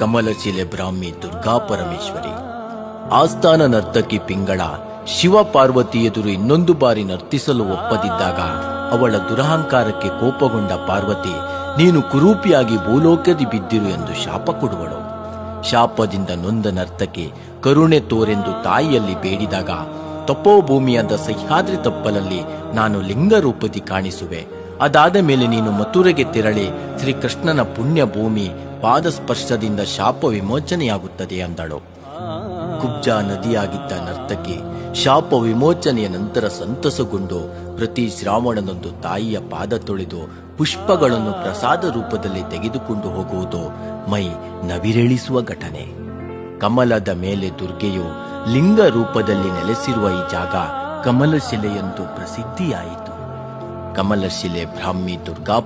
ಕಮಲಶಿಲೆ ಬ್ರಾಹ್ಮಿ ದುರ್ಗಾ ಪರಮೇಶ್ವರಿ. ಆಸ್ಥಾನ ನರ್ತಕಿ ಪಿಂಗಳ ಶಿವ ಪಾರ್ವತಿ ಎದುರು ಇನ್ನೊಂದು ಬಾರಿ ನರ್ತಿಸಲು ಒಪ್ಪದಿದ್ದಾಗ ಅವಳ ದುರಹಂಕಾರಕ್ಕೆ ಕೋಪಗೊಂಡ ಪಾರ್ವತಿ, ನೀನು ಕುರೂಪಿಯಾಗಿ ಭೂಲೋಕದಿ ಬಿದ್ದಿರು ಎಂದು ಶಾಪ ಕೊಡುವಳು. ಶಾಪದಿಂದ ನೊಂದ ನರ್ತಕಿ ಕರುಣೆ ತೋರೆಂದು ತಾಯಿಯಲ್ಲಿ ಬೇಡಿದಾಗ ತಪೋಭೂಮಿಯಾದ ಸಹ್ಯಾದ್ರಿ ತಪ್ಪಲಲ್ಲಿ ನಾನು ಲಿಂಗ ರೂಪದಿ ಕಾಣಿಸುವೆ. ಅದಾದ ಮೇಲೆ ನೀನು ಮಥುರೆಗೆ ತೆರಳಿ ಶ್ರೀಕೃಷ್ಣನ ಪುಣ್ಯ ಭೂಮಿ ಪಾದಸ್ಪರ್ಶದಿಂದ ಶಾಪ ವಿಮೋಚನೆಯಾಗುತ್ತದೆ ಅಂದಳು. ಕುಬ್ಜಾ ನದಿಯಾಗಿದ್ದ ನರ್ತಕಿ ಶಾಪ ವಿಮೋಚನೆಯ ನಂತರ ಸಂತಸಗೊಂಡು ಪ್ರತಿ ಶ್ರಾವಣನೊಂದು ತಾಯಿಯ ಪಾದ ತೊಳೆದು ಪುಷ್ಪಗಳನ್ನು ಪ್ರಸಾದ ರೂಪದಲ್ಲಿ ತೆಗೆದುಕೊಂಡು ಹೋಗುವುದು ಮೈ ನವಿರೆಳಿಸುವ ಘಟನೆ. ಕಮಲದ ಮೇಲೆ ದುರ್ಗೆಯು ಲಿಂಗ ರೂಪದಲ್ಲಿ ನೆಲೆಸಿರುವ ಈ ಜಾಗ ಕಮಲಶಿಲೆ ಎಂದು ಪ್ರಸಿದ್ಧಿಯಾಯಿತು. ಕಮಲಶಿಲೆ ಬ್ರಾಹ್ಮಿ ದುರ್ಗಾ